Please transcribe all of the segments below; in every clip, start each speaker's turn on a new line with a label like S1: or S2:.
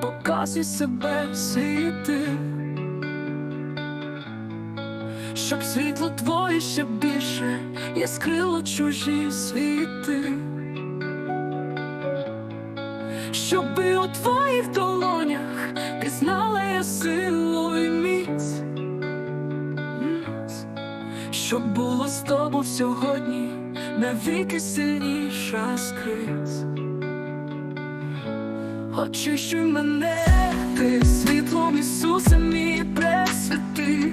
S1: показуй себе світи, щоб світло твоє ще більше яскрило чужі світи, щоби у твоїх долонях пізнала я силу і міць, щоб було з тобою сьогодні навіки сильніша скриць. Очищуй мене, ти світлом Ісуса мій пресвятий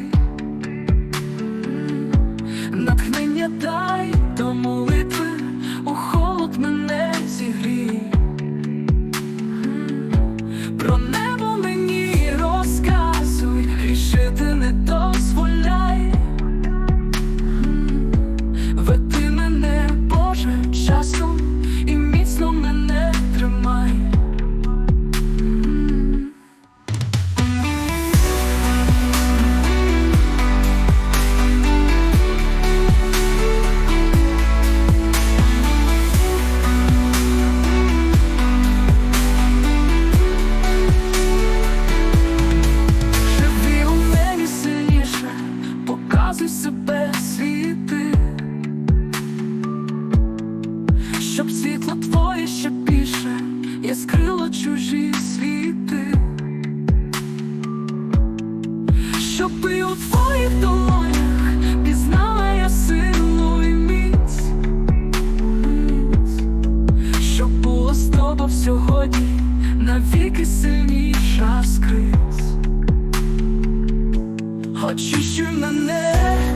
S1: себе світи, щоб світло твоє ще більше яскрило чужі світи, щоби у твоїх долонях пізнала я силу і міць, щоб було з тобою сьогодні навіки сильніша скриць. Очищуй мене,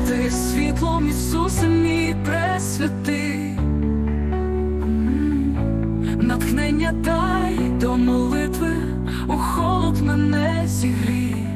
S1: ти світлом Ісуса мій пресвяти, Натхнення дай до молитви, у холод мене зігрій